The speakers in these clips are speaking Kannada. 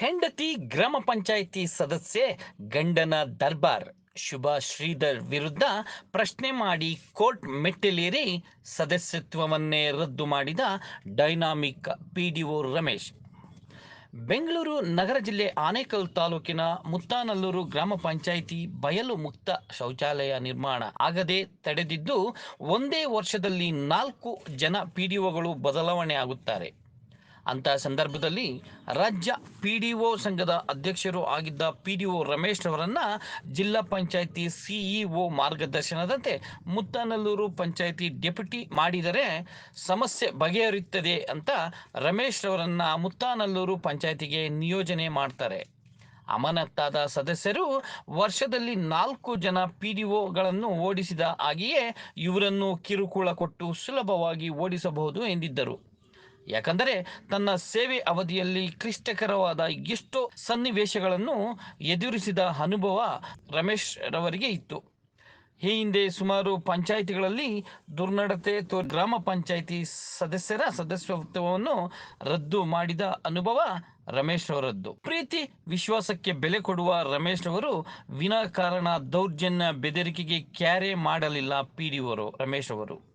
ಹೆಂಡತಿ ಗ್ರಾಮ ಪಂಚಾಯಿತಿ ಸದಸ್ಯೆ ಗಂಡನ ದರ್ಬಾರ್ ಶುಭಾ ಶ್ರೀಧರ್ ವಿರುದ್ಧ ಪ್ರಶ್ನೆ ಮಾಡಿ ಕೋರ್ಟ್ ಮೆಟ್ಟಿಲೇರಿ ಸದಸ್ಯತ್ವವನ್ನೇ ರದ್ದು ಮಾಡಿದ ಡೈನಾಮಿಕ್ ಪಿಡಿಒ ರಮೇಶ್. ಬೆಂಗಳೂರು ನಗರ ಜಿಲ್ಲೆ ಆನೇಕಲ್ ತಾಲೂಕಿನ ಮುತ್ತಾನಲ್ಲೂರು ಗ್ರಾಮ ಪಂಚಾಯಿತಿ ಬಯಲು ಮುಕ್ತ ಶೌಚಾಲಯ ನಿರ್ಮಾಣ ಆಗದೆ ತಡೆದಿದ್ದು, ಒಂದೇ ವರ್ಷದಲ್ಲಿ ನಾಲ್ಕು ಜನ ಪಿಡಿಒಗಳು ಬದಲಾವಣೆ ಆಗುತ್ತಾರೆ. ಅಂತ ಸಂದರ್ಭದಲ್ಲಿ ರಾಜ್ಯ ಪಿ ಡಿ ಒ ಸಂಘದ ಅಧ್ಯಕ್ಷರು ಆಗಿದ್ದ ಪಿ ಡಿ ಒ ರಮೇಶ್ ಜಿಲ್ಲಾ ಪಂಚಾಯಿತಿ ಸಿಇಒ ಮಾರ್ಗದರ್ಶನದಂತೆ ಮುತ್ತನಲ್ಲೂರು ಪಂಚಾಯಿತಿ ಡೆಪ್ಯೂಟಿ ಮಾಡಿದರೆ ಸಮಸ್ಯೆ ಬಗೆಹರಿಯುತ್ತದೆ ಅಂತ ರಮೇಶ್ ಅವರನ್ನ ಮುತ್ತಾನಲ್ಲೂರು ಪಂಚಾಯಿತಿಗೆ ನಿಯೋಜನೆ ಮಾಡ್ತಾರೆ. ಅಮಾನತ್ತಾದ ಸದಸ್ಯರು ವರ್ಷದಲ್ಲಿ ನಾಲ್ಕು ಜನ ಪಿ ಡಿ ಒಗಳನ್ನು ಓಡಿಸಿದ ಹಾಗೆಯೇ ಇವರನ್ನು ಕಿರುಕುಳ ಕೊಟ್ಟು ಸುಲಭವಾಗಿ ಓಡಿಸಬಹುದು ಎಂದಿದ್ದರು. ಯಾಕಂದರೆ ತನ್ನ ಸೇವೆ ಅವಧಿಯಲ್ಲಿ ಕ್ಲಿಷ್ಟಕರವಾದ ಎಷ್ಟೋ ಸನ್ನಿವೇಶಗಳನ್ನು ಎದುರಿಸಿದ ಅನುಭವ ರಮೇಶ್ ರವರಿಗೆ ಇತ್ತು. ಈ ಹಿಂದೆ ಸುಮಾರು ಪಂಚಾಯಿತಿಗಳಲ್ಲಿ ದುರ್ನಡತೆ ತೋ ಗ್ರಾಮ ಪಂಚಾಯಿತಿ ಸದಸ್ಯರ ಸದಸ್ಯತ್ವವನ್ನು ರದ್ದು ಮಾಡಿದ ಅನುಭವ ರಮೇಶ್ ಅವರದ್ದು ಪ್ರೀತಿ, ವಿಶ್ವಾಸಕ್ಕೆ ಬೆಲೆ ಕೊಡುವ ರಮೇಶ್ ಅವರು ವಿನಾಕಾರಣ ದೌರ್ಜನ್ಯ ಬೆದರಿಕೆಗೆ ಕ್ಯಾರೆ ಮಾಡಲಿಲ್ಲ ಪಿ ಡಿ ರಮೇಶ್ ಅವರು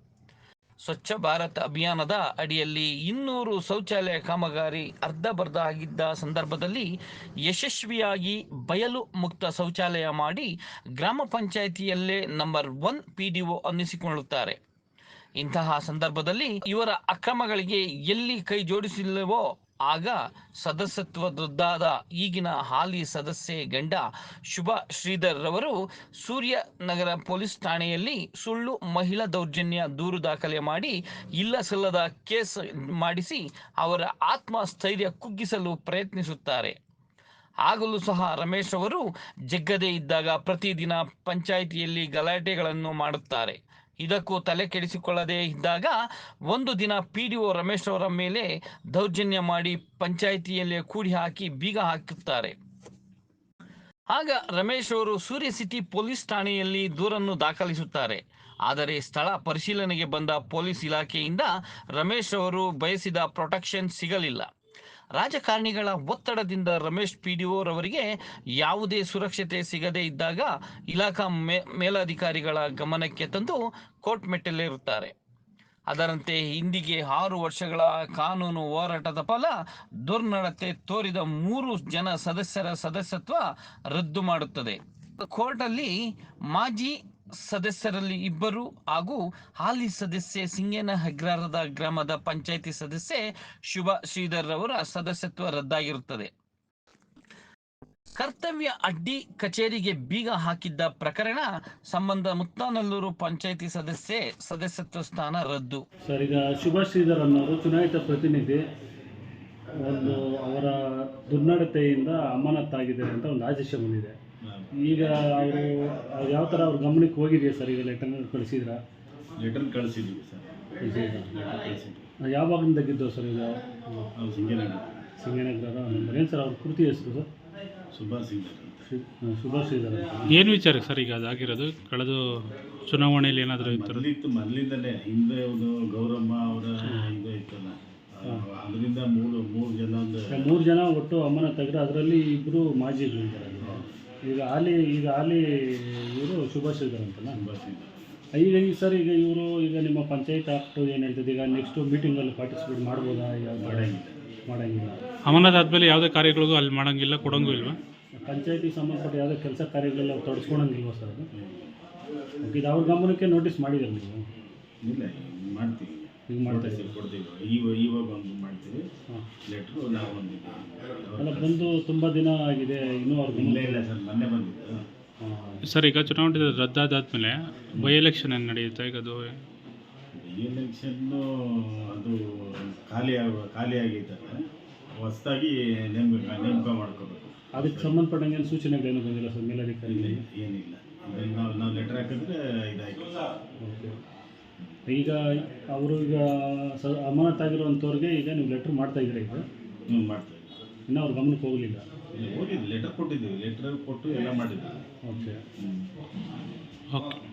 ಸ್ವಚ್ಛ ಭಾರತ್ ಅಭಿಯಾನದ ಅಡಿಯಲ್ಲಿ ಇನ್ನೂರು ಶೌಚಾಲಯ ಕಾಮಗಾರಿ ಅರ್ಧಬರ್ಧ ಆಗಿದ್ದ ಸಂದರ್ಭದಲ್ಲಿ ಯಶಸ್ವಿಯಾಗಿ ಬಯಲು ಮುಕ್ತ ಶೌಚಾಲಯ ಮಾಡಿ ಗ್ರಾಮ ಪಂಚಾಯಿತಿಯಲ್ಲೇ number one P D O ಅನ್ನಿಸಿಕೊಳ್ಳುತ್ತಾರೆ. ಇಂತಹ ಸಂದರ್ಭದಲ್ಲಿ ಇವರ ಅಕ್ರಮಗಳಿಗೆ ಎಲ್ಲಿ ಕೈ ಜೋಡಿಸಿಲ್ಲವೋ ಆಗ ಸದಸ್ಯತ್ವದ್ದಾದ ಈಗಿನ ಹಾಲಿ ಸದಸ್ಯೆ ಗಂಡ ಶುಭ ಶ್ರೀಧರ್ ರವರು ಸೂರ್ಯನಗರ ಪೊಲೀಸ್ ಠಾಣೆಯಲ್ಲಿ ಸುಳ್ಳು ಮಹಿಳಾ ದೌರ್ಜನ್ಯ ದೂರು ದಾಖಲೆ ಮಾಡಿ ಇಲ್ಲ ಸಲ್ಲದ ಕೇಸ್ ಮಾಡಿಸಿ ಅವರ ಆತ್ಮಸ್ಥೈರ್ಯ ಕುಗ್ಗಿಸಲು ಪ್ರಯತ್ನಿಸುತ್ತಾರೆ. ಆಗಲೂ ಸಹ ರಮೇಶ್ ಅವರು ಜಗ್ಗದೇ ಇದ್ದಾಗ ಪ್ರತಿದಿನ ಪಂಚಾಯಿತಿಯಲ್ಲಿ ಗಲಾಟೆಗಳನ್ನು ಮಾಡುತ್ತಾರೆ. ಇದಕ್ಕೂ ತಲೆ ಕೆಡಿಸಿಕೊಳ್ಳದೇ ಇದ್ದಾಗ ಒಂದು ದಿನ ಪಿ ಡಿ ಒ ರಮೇಶ್ ಅವರ ಮೇಲೆ ದೌರ್ಜನ್ಯ ಮಾಡಿ ಪಂಚಾಯಿತಿಯಲ್ಲೇ ಕೂಡಿ ಹಾಕಿ ಬೀಗ ಹಾಕುತ್ತಾರೆ. ಆಗ ರಮೇಶ್ ಅವರು ಸೂರ್ಯ ಸಿಟಿ ಪೊಲೀಸ್ ಠಾಣೆಯಲ್ಲಿ ದೂರನ್ನು ದಾಖಲಿಸುತ್ತಾರೆ. ಆದರೆ ಸ್ಥಳ ಪರಿಶೀಲನೆಗೆ ಬಂದ ಪೊಲೀಸ್ ಇಲಾಖೆಯಿಂದ ರಮೇಶ್ ಅವರು ಬಯಸಿದ ಪ್ರೊಟೆಕ್ಷನ್ ಸಿಗಲಿಲ್ಲ. ರಾಜಕಾರಣಿಗಳ ಒತ್ತಡದಿಂದ ರಮೇಶ್ ಪಿ ಡಿ ರವರಿಗೆ ಯಾವುದೇ ಸುರಕ್ಷತೆ ಸಿಗದೇ ಇದ್ದಾಗ ಇಲಾಖಾ ಮೇ, ಮೇಲಧಿಕಾರಿಗಳ ಗಮನಕ್ಕೆ ತಂದು ಕೋರ್ಟ್ ಮೆಟ್ಟಲೇರುತ್ತಾರೆ. ಅದರಂತೆ ಇಂದಿಗೆ ಆರು ವರ್ಷಗಳ ಕಾನೂನು ಹೋರಾಟದ ಫಲ ದುರ್ನಡತೆ ತೋರಿದ ಮೂರು ಜನ ಸದಸ್ಯರ ಸದಸ್ಯತ್ವ ರದ್ದು ಮಾಡುತ್ತದೆ. ಕೋರ್ಟಲ್ಲಿ ಮಾಜಿ ಸದಸ್ಯರಲ್ಲಿ ಇಬ್ಬರು ಹಾಗೂ ಹಾಲಿ ಸದಸ್ಯೆ ಸಿಂಗೇನ ಹಗ್ರಾರದ ಗ್ರಾಮದ ಪಂಚಾಯಿತಿ ಸದಸ್ಯೆ ಶುಭ ಶ್ರೀಧರ್ ಅವರ ಸದಸ್ಯತ್ವ ರದ್ದಾಗಿರುತ್ತದೆ. ಕರ್ತವ್ಯ ಅಡ್ಡಿ ಕಚೇರಿಗೆ ಬೀಗ ಹಾಕಿದ್ದ ಪ್ರಕರಣ ಸಂಬಂಧ ಮುತ್ತಾನಲ್ಲೂರು ಪಂಚಾಯಿತಿ ಸದಸ್ಯೆ ಸದಸ್ಯತ್ವ ಸ್ಥಾನ ರದ್ದು. ಸರ್, ಈಗ ಶುಭ ಶ್ರೀಧರ್ ಅನ್ನೋರು ಚುನಾಯಿತ ಪ್ರತಿನಿಧಿ ಒಂದು ಅವರ ದುರ್ನಡತೆಯಿಂದ ಅಮಾನತ್ತಾಗಿದೆ ಅಂತ ಒಂದು ಆದೇಶ ಬಂದಿದೆ. ಈಗ ಅವರು ಯಾವ ಥರ ಅವ್ರ ಗಮನಕ್ಕೆ ಹೋಗಿದೆಯಾ ಸರ್? ಈಗ ಲೆಟರ್ ಕಳಿಸಿದ್ರಾ? ಲೆಟರ್ ಕಳಿಸಿದ್ದೀವಿ ಸರ್. ಕಳಿಸಿದ್ವಿ. ಯಾವಾಗಿಂದ ತೆಗಿದ್ದು ಸರ್ ಈಗ? ನಾವು ಸಿಂಗನಗರ. ಸಿಂಗನಗರ ನಂಬರ್ ಏನು ಸರ್ ಅವ್ರ ಕೃತಿ ಹೆಸರು ಸರ್? ಸುಭಾಷ್ ಸಿಂಗ್ ಸುಭಾಷ್ ಶ್ರೀಧರ್ ಏನು ವಿಚಾರ ಸರ್ ಈಗ ಅದಾಗಿರೋದು ಕಳೆದ ಚುನಾವಣೆಯಲ್ಲಿ ಏನಾದರೂ ಇತ್ತು ಇತ್ತು ಮೊದಲಿಂದಲೇ ಹಿಂದೆ ಒಂದು ಗೌರಮ್ಮ ಅವರ ಇದು ಇತ್ತಲ್ಲ. ಅದರಿಂದ ಮೂರು ಮೂರು ಜನ ಒಂದು ಮೂರು ಜನ ಒಟ್ಟು ಅಮ್ಮನ ತೆಗೆದ್ರೆ ಅದರಲ್ಲಿ ಇಬ್ಬರು ಮಾಜಿ ಇದ್ದಾರೆ ಈಗ ಆಲಿ ಈಗ ಆಲಿ ಇವರು ಸುಭಾಷ್ ಅಂತ ಅಂತಲ್ಲ ನಾನು ಬರ್ತೀನಿ ಈಗ ಈ ಸರ್ ಈಗ ಇವರು ಈಗ ನಿಮ್ಮ ಪಂಚಾಯತ್ ಆಕ್ಟ್ ಏನು ಹೇಳ್ತದೆ ಈಗ ನೆಕ್ಸ್ಟ್ ಮೀಟಿಂಗಲ್ಲಿ ಪಾರ್ಟಿಸಿಪೇಟ್ ಮಾಡ್ಬೋದಾ? ಯಾವ ಮಾಡಂಗಿಲ್ಲ ಮಾಡಂಗಿಲ್ಲ. ಅಮಾನತ್ ಆದಮೇಲೆ ಯಾವುದೇ ಕಾರ್ಯಗಳಿಗೂ ಅಲ್ಲಿ ಮಾಡೋಂಗಿಲ್ಲ ಕೊಡೋಂಗೂ ಇಲ್ವಾ? ಪಂಚಾಯತಿ ಸಂಬಂಧಪಟ್ಟ ಯಾವುದೇ ಕೆಲಸ ಕಾರ್ಯಗಳೆಲ್ಲ ಅವ್ರು ತೊಡಸ್ಕೊಳಂಗಿಲ್ವಾ ಸರ್ ಅದು? ಓಕೆ ಇದು ಅವ್ರ ಗಮನಕ್ಕೆ ನೋಟಿಸ್ ಮಾಡಿದ್ದೀರಿ ನೀವು? ಇಲ್ಲ ಮಾಡ್ತೀವಿ. ಈಗ ಮಾಡ್ತಾ ಇದ್ದೀರಿ ಕೊಡ್ತೀವಿ. ಇವಾಗ ಇವಾಗ ಒಂದು ಮಾಡ್ತೀವಿ. ಹಾಂ. ಲೆಟ್ರು ನಾವು ಒಂದು ಅಲ್ಲ ಬಂದು ತುಂಬ ದಿನ ಆಗಿದೆ ಇನ್ನೂ ಅವ್ರ ಇಲ್ಲ ಇಲ್ಲ ಸರ್ ಮೊನ್ನೆ ಬಂದಿತ್ತು ಸರ್ ಈಗ ಚುನಾವಣೆ ರದ್ದಾದಾದ್ಮೇಲೆ ಬೈ ಎಲೆಕ್ಷನ್ ಏನು ನಡೆಯುತ್ತೆ? ಈಗ ಅದು ಎಲೆಕ್ಷನ್ನು ಅದು ಖಾಲಿ ಆಗ ಖಾಲಿ ಆಗಿದ್ದಾರೆ. ಹೊಸದಾಗಿ ನೇಮಕ ನೇಮಕ ಮಾಡ್ಕೋಬೇಕು. ಅದಕ್ಕೆ ಸಂಬಂಧಪಟ್ಟಂಗೆ ಏನು ಸೂಚನೆಗಳೇನು ಬಂದಿಲ್ಲ ಸರ್ ಇಲ್ಲ ಮೇಲಧಿಕಾರಿ ಏನಿಲ್ಲ ನಾವು ನಾವು ಲೆಟ್ರ್ ಹಾಕಿದ್ರೆ ಇದಾಯ್ತು. ಓಕೆ. ಈಗ ಅವರು ಈಗ ಸ ಅಮಾನತಾಗಿರುವಂಥವ್ರಿಗೆ ಈಗ ನೀವು ಲೆಟ್ರ್ ಮಾಡ್ತಾ ಇದ್ದೀರಾ ಈಗ? ಹ್ಞೂ ಮಾಡ್ತಾ ಇದ್ದೀವಿ. ಇನ್ನೂ ಅವ್ರ ಗಮನಕ್ಕೆ ಹೋಗಲಿಲ್ಲ? ಹೋಗಿದ್ದು ಲೆಟರ್ ಕೊಟ್ಟಿದ್ದೀವಿ. ಲೆಟ್ರ್ ಕೊಟ್ಟು ಎಲ್ಲ ಮಾಡಿದ್ದೀವಿ. ಓಕೆ. ಹ್ಞೂ ಓಕೆ.